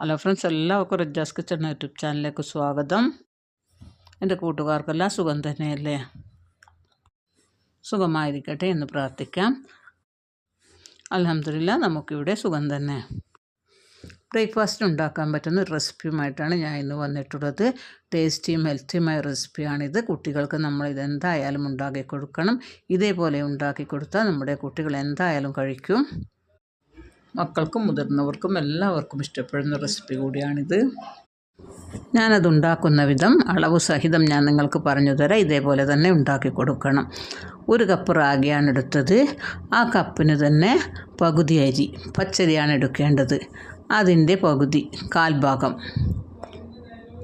Hello friends എല്ലാവർക്കും Rajas kitchen YouTube ചാനലിലേക്ക് സ്വാഗതം. എന്റെ കൂട്ടുകാർക്കെല്ലാം സുഖം തന്നെയല്ലേ? സുഖമായിരിക്കട്ടെ എന്ന് പ്രാർത്ഥിക്കാം. അലഹമില്ല നമുക്കിവിടെ സുഖം തന്നെ. ബ്രേക്ക്ഫാസ്റ്റ് ഉണ്ടാക്കാൻ പറ്റുന്ന റെസിപ്പിയുമായിട്ടാണ് ഞാൻ ഇന്ന് വന്നിട്ടുള്ളത്. ടേസ്റ്റിയും ഹെൽത്തിയുമായ റെസിപ്പിയാണിത് കുട്ടികൾക്ക് നമ്മൾ ഇതെന്തായാലും ഉണ്ടാക്കി കൊടുക്കണം. ഇതേപോലെ ഉണ്ടാക്കി കൊടുത്താൽ നമ്മുടെ കുട്ടികൾ എന്തായാലും കഴിക്കും. മക്കൾക്കും മുതിർന്നവർക്കും എല്ലാവർക്കും ഇഷ്ടപ്പെടുന്ന റെസിപ്പി കൂടിയാണിത്. ഞാനത് ഉണ്ടാക്കുന്ന വിധം അളവ് സഹിതം ഞാൻ നിങ്ങൾക്ക് പറഞ്ഞു തരാം. ഇതേപോലെ തന്നെ ഉണ്ടാക്കി കൊടുക്കണം. ഒരു കപ്പ് റാഗിയാണ് എടുത്തത്. ആ കപ്പിന് തന്നെ പകുതി അരി പച്ചരിയാണ് എടുക്കേണ്ടത്. അതിന്റെ പകുതി കാൽഭാഗം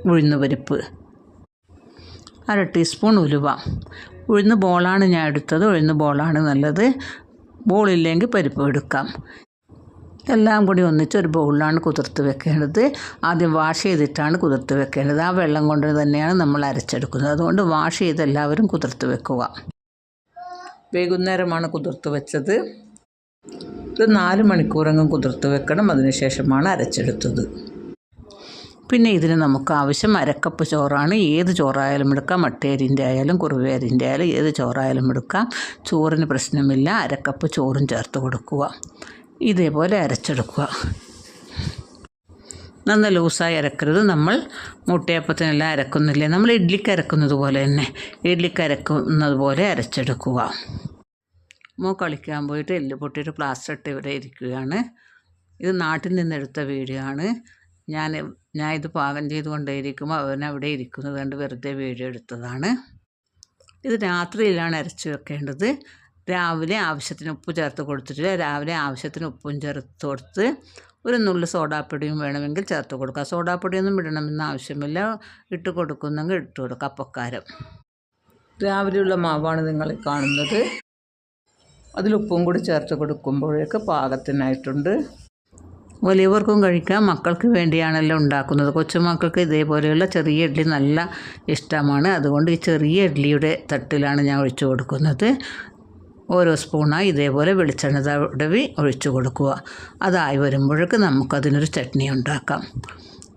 ഉഴുന്നുപരിപ്പ് അര ടീസ്പൂൺ ഉലുവ. ഉഴുന്ന് ബോളാണ് ഞാൻ എടുത്തത്. ഉഴുന്ന് ബോളാണ് നല്ലത്. ബോളില്ലെങ്കിൽ പരിപ്പ് എടുക്കാം. എല്ലാം കൂടി ഒന്നിച്ച് ഒരു ബൗളിലാണ് കുതിർത്ത് വെക്കേണ്ടത്. ആദ്യം വാഷ് ചെയ്തിട്ടാണ് കുതിർത്ത് വെക്കേണ്ടത്. ആ വെള്ളം കൊണ്ട് തന്നെയാണ് നമ്മൾ അരച്ചെടുക്കുന്നത്. അതുകൊണ്ട് വാഷ് ചെയ്ത് എല്ലാവരും കുതിർത്ത് വെക്കുക. വൈകുന്നേരമാണ് കുതിർത്ത് വെച്ചത്. ഇത് നാല് മണിക്കൂറെങ്കിലും കുതിർത്ത് വെക്കണം. അതിനുശേഷമാണ് അരച്ചെടുത്തത്. പിന്നെ ഇതിന് നമുക്ക് ആവശ്യം അരക്കപ്പ് ചോറാണ്. ഏത് ചോറായാലും എടുക്കാം. മട്ടേരിന്റെ ആയാലും കുറുവേരിന്റെ ആയാലും ഏത് ചോറായാലും എടുക്കാം. ചോറിന് പ്രശ്നമില്ല. അരക്കപ്പ് ചോറും ചേർത്ത് കൊടുക്കുക. ഇതേപോലെ അരച്ചെടുക്കുക. നന്ന ലൂസായി അരക്കരുത്. നമ്മൾ മുട്ടയപ്പത്തിനെല്ലാം അരക്കുന്നില്ലേ? നമ്മൾ ഇഡ്ലിക്ക് അരക്കുന്നത് പോലെ തന്നെ. ഇഡ്ലിക്ക് അരക്കുന്നത് പോലെ അരച്ചെടുക്കുക. മോ കളിക്കാൻ പോയിട്ട് എല്ല് പൊട്ടിയിട്ട് പ്ലാസ്റ്റർ ഇട്ട് ഇവിടെ ഇരിക്കുകയാണ്. ഇത് നാട്ടിൽ നിന്നെടുത്ത വീഡിയോ ആണ്. ഞാൻ ഞാൻ ഇത് പാകം ചെയ്തുകൊണ്ടേയിരിക്കുമ്പോൾ അവൻ അവിടെ ഇരിക്കുന്നത് കണ്ട് വെറുതെ വീഡിയോ എടുത്തതാണ്. ഇത് രാത്രിയിലാണ് അരച്ച് വെക്കേണ്ടത്. രാവിലെ ആവശ്യത്തിന് ഉപ്പ് ചേർത്ത് കൊടുത്തിട്ട് രാവിലെ ആവശ്യത്തിന് ഉപ്പും ചേർത്ത് കൊടുത്ത് ഒരു നുള്ളു സോഡാപ്പൊടിയും വേണമെങ്കിൽ ചേർത്ത് കൊടുക്കുക സോഡാപ്പൊടിയൊന്നും ഇടണമെന്ന് ആവശ്യമില്ല. ഇട്ട് കൊടുക്കുന്നെങ്കിൽ ഇട്ട് കൊടുക്കുക അപ്പക്കാരം. രാവിലെയുള്ള മാവാണ് നിങ്ങൾ കാണുന്നത്. അതിൽ ഉപ്പും കൂടി ചേർത്ത് കൊടുക്കുമ്പോഴേക്ക് പാകത്തിനായിട്ടുണ്ട്. വലിയവർക്കും കഴിക്കാം. മക്കൾക്ക് വേണ്ടിയാണല്ലോ ഉണ്ടാക്കുന്നത്. കൊച്ചുമക്കൾക്ക് ഇതേപോലെയുള്ള ചെറിയ ഇഡ്ഡലി നല്ല ഇഷ്ടമാണ്. അതുകൊണ്ട് ഈ ചെറിയ ഇഡ്ഡലിയുടെ തട്ടിലാണ് ഞാൻ ഒഴിച്ചു കൊടുക്കുന്നത്. ഓരോ സ്പൂണായി ഇതേപോലെ വെളിച്ചെണ്ണ തടവി ഒഴിച്ചു കൊടുക്കുക. അതായി വരുമ്പോഴേക്ക് നമുക്കതിനൊരു ചട്നി ഉണ്ടാക്കാം.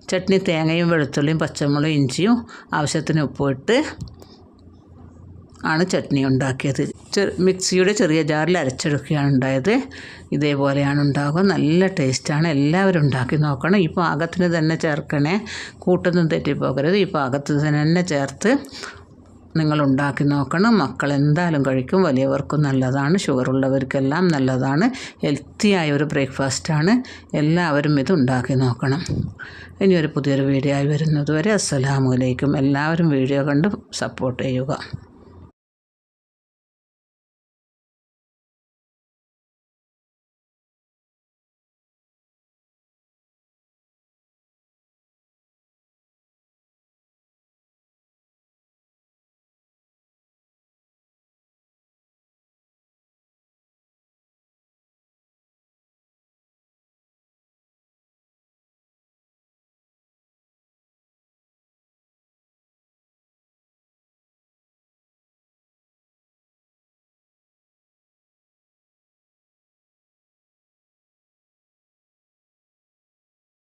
ചട്നി തേങ്ങയും വെളുത്തുള്ളിയും പച്ചമുളകും ഇഞ്ചിയും ആവശ്യത്തിന് ഉപ്പിട്ട് ആണ് ചട്നി ഉണ്ടാക്കിയത്. മിക്സിയുടെ ചെറിയ ജാറിൽ അരച്ചെടുക്കുകയാണ് ഉണ്ടായത്. ഇതേപോലെയാണ് ഉണ്ടാകുക നല്ല ടേസ്റ്റാണ്. എല്ലാവരും ഉണ്ടാക്കി നോക്കണം. ഈ പാകത്തിന് തന്നെ ചേർക്കണേ. കൂട്ടൊന്നും തെറ്റിപ്പോകരുത്. ഈ പാകത്തിന് തന്നെ ചേർത്ത് നിങ്ങൾ ഉണ്ടാക്കി നോക്കണം. മക്കൾ എന്തായാലും കഴിക്കും. വലിയവർക്കും നല്ലതാണ്. ഷുഗർ ഉള്ളവർക്കെല്ലാം നല്ലതാണ്. ഹെൽത്തിയായ ഒരു ബ്രേക്ക്ഫാസ്റ്റാണ് എല്ലാവരും ഇത് ഉണ്ടാക്കി നോക്കണം. ഇനി ഒരു പുതിയൊരു വീഡിയോ ആയി വരുന്നതുവരെ അസ്സലാമലൈക്കും എല്ലാവരും വീഡിയോ കണ്ട് സപ്പോർട്ട് ചെയ്യുക.